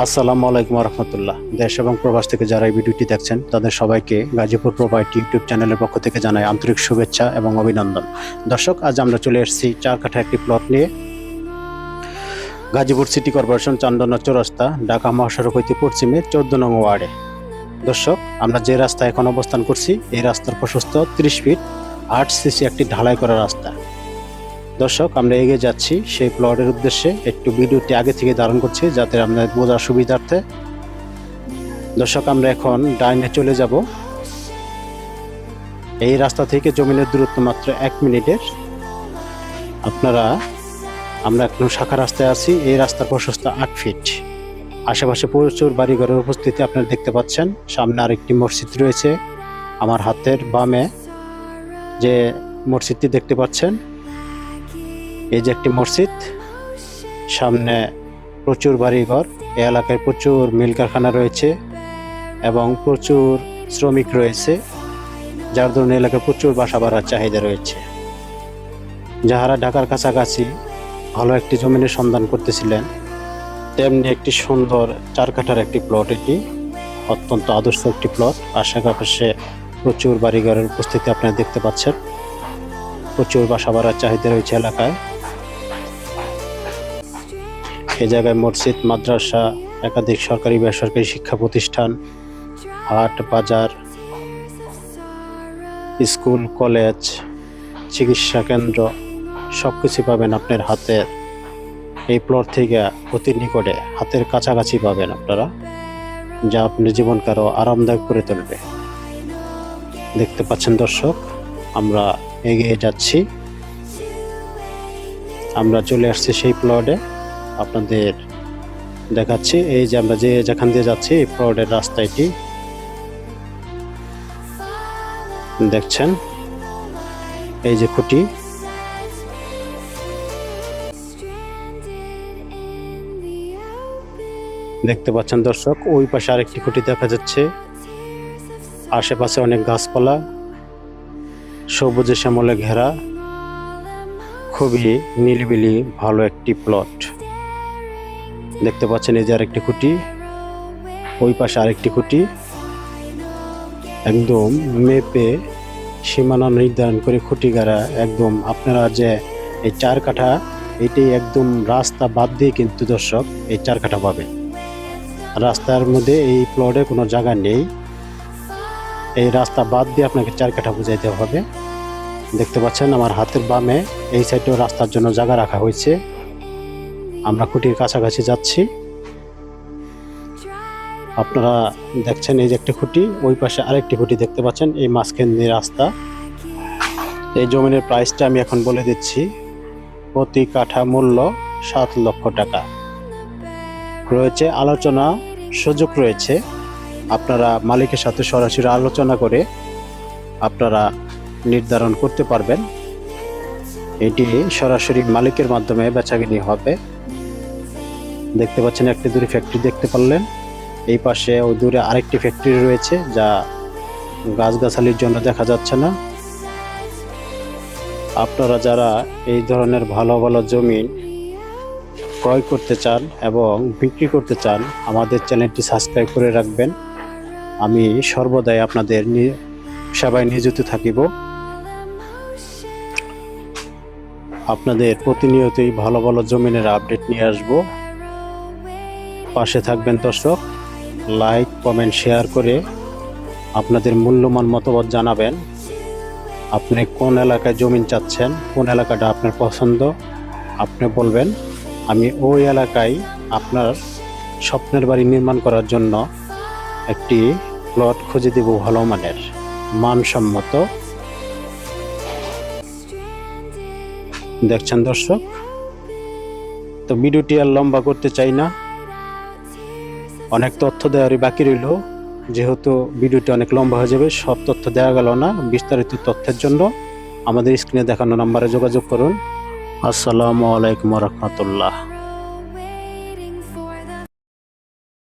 আসসালামু আলাইকুম রহমতুল্লাহ দেশ এবং প্রবাস থেকে যারা এই ভিডিওটি দেখছেন, তাদের সবাইকে গাজীপুর প্রোভাইড ইউটিউব চ্যানেলের পক্ষ থেকে জানাই আন্তরিক শুভেচ্ছা এবং অভিনন্দন। দর্শক, আজ আমরা চলে এসেছি চার কাঠা একটি প্লট নিয়ে। গাজীপুর সিটি কর্পোরেশন চান্দনা চৌরাস্তা, ঢাকা মহাসড়ক হইতে পশ্চিমে চোদ্দ নং ওয়ার্ডে। দর্শক, আমরা যে রাস্তায় এখন অবস্থান করছি, এই রাস্তার প্রশস্ত ত্রিশ ফিট, আট সিসি একটি ঢালাই করা রাস্তা। দর্শক, আমরা এগিয়ে যাচ্ছি সেই প্লটের উদ্দেশ্যে। একটু ভিডিওটি আগে থেকে ধারণ করছি যাতে আপনাদের বোঝার সুবিধার্থে। দর্শক, আমরা এখন ডাইনে চলে যাব। এই রাস্তা থেকে জমিনের দূরত্ব মাত্র এক মিনিটের। আপনারা, আমরা এখন শাখা রাস্তায় আছি। এই রাস্তার প্রশস্ত আট ফিট আশেপাশে প্রচুর বাড়িঘরের উপস্থিতি আপনারা দেখতে পাচ্ছেন। সামনে আরেকটি মসজিদ রয়েছে। আমার হাতের বামে যে মসজিদটি দেখতে পাচ্ছেন এই যে একটি মসজিদ, সামনে প্রচুর বাড়িঘর এ এলাকায় প্রচুর মিল কারখানা রয়েছে এবং প্রচুর শ্রমিক রয়েছে, যার ধরুন এলাকায় প্রচুর বাসা বাড়ার চাহিদা রয়েছে। যাহারা ঢাকার কাছাকাছি ভালো একটি জমিনের সন্ধান করতেছিলেন, তেমনি একটি সুন্দর চার কাঠার একটি প্লট এটি, অত্যন্ত আদর্শ একটি প্লট আশেপাশে প্রচুর বাড়িঘরের উপস্থিতি আপনারা দেখতে পাচ্ছেন। প্রচুর বাসা বাড়ার চাহিদা রয়েছে এলাকায়। এ জায়গায় মসজিদ, মাদ্রাসা, একাধিক সরকারি বেসরকারি শিক্ষা প্রতিষ্ঠান, হাট, বাজার, স্কুল, কলেজ, চিকিৎসা কেন্দ্র সব কিছু পাবেন আপনার হাতের এই প্লট থেকে অতি নিকটে হাতের কাছাকাছি পাবেন আপনারা, যা আপনার জীবনকে আরও আরামদায়ক করে তুলবে। দেখতে পাচ্ছেন দর্শক, আমরা এগিয়ে যাচ্ছি। আমরা চলে আসছি সেই প্লটে আপনাদের দেখাচ্ছি। এই যে আমরা যে যেখান দিয়ে যাচ্ছি, এই প্লটের রাস্তা এটি। দেখছেন? এই যে খুঁটি। দেখতে পাচ্ছেন দর্শক, ওই পাশে আরেকটি খুঁটি দেখা যাচ্ছে। আশেপাশে অনেক গাছপালা, সবুজে শ্যামলে ঘেরা, খুবই নিরিবিলি ভালো একটি প্লট। দেখতে পাচ্ছেন এই যে আরেকটি খুঁটি। ওই পাশে আরেকটি খুঁটি। একদম মেপে সীমানা নির্ধারণ করে খুঁটি গাড়া একদম আপনারা যে এই চার কাঠা এটি একদম রাস্তা বাদ দিয়ে কিন্তু দর্শক এই চার কাঠা পাবে। রাস্তার মধ্যে এই প্লটে কোনো জায়গা নেই। এই রাস্তা বাদ দিয়ে আপনাকে চার কাঠা বুঝাইতে হবে। দেখতে পাচ্ছেন আমার হাতের বামে এই সাইডেও রাস্তার জন্য জায়গা রাখা হয়েছে। আমরা খুঁটির কাছাকাছি যাচ্ছি। আপনারা দেখছেন এই যে একটি খুঁটি, ওই পাশে আরেকটি খুঁটি দেখতে পাচ্ছেন, এই মাঝখান দিয়ে রাস্তা। এই জমিনের প্রাইসটা আমি এখন বলে দিচ্ছি, প্রতি কাঠা মূল্য সাত লক্ষ টাকা। রয়েছে আলোচনা, সুযোগ রয়েছে। আপনারা মালিকের সাথে সরাসরি আলোচনা করে আপনারা নির্ধারণ করতে পারবেন। এটি সরাসরি মালিকের মাধ্যমে বেচাকিনি হবে। দেখতে পাচ্ছেন একটি দূরে ফ্যাক্টরি দেখতে পারলেন। এই পাশে ও দূরে আরেকটি ফ্যাক্টরি রয়েছে যা গাছগাছালির জন্য দেখা যাচ্ছে না। আপনারা যারা এই ধরনের ভালো ভালো জমি ক্রয় করতে চান এবং বিক্রি করতে চান, আমাদের চ্যানেলটি সাবস্ক্রাইব করে রাখবেন। আমি সর্বদাই আপনাদের সেবায় নিয়োজিত থাকিব। আপনাদের প্রতিনিয়তই ভালো ভালো জমিনের আপডেট নিয়ে আসব। পাশে থাকবেন দর্শক। লাইক কমেন্ট শেয়ার করে আপনাদের মূল্যমান মতামত জানাবেন। আপনি কোন এলাকায় জমিন চাচ্ছেন, কোন এলাকাটা আপনার পছন্দ, আপনি বলবেন, আমি ওই এলাকায় আপনার স্বপ্নের বাড়ি নির্মাণ করার জন্য একটি প্লট খুঁজে দেব ভালো মানের, মানসম্মত। দেখছেন দর্শক? তো ভিডিওটি আর লম্বা করতে চাই না। অনেক তথ্য দেওয়ারই বাকি রইল। যেহেতু ভিডিওটি অনেক লম্বা হয়ে যাবে, সব তথ্য দেওয়া গেল না। বিস্তারিত তথ্যের জন্য আমাদের স্ক্রিনে দেখানো নাম্বারে যোগাযোগ করুন। আসসালামু আলাইকুম রহমতুল্লাহ।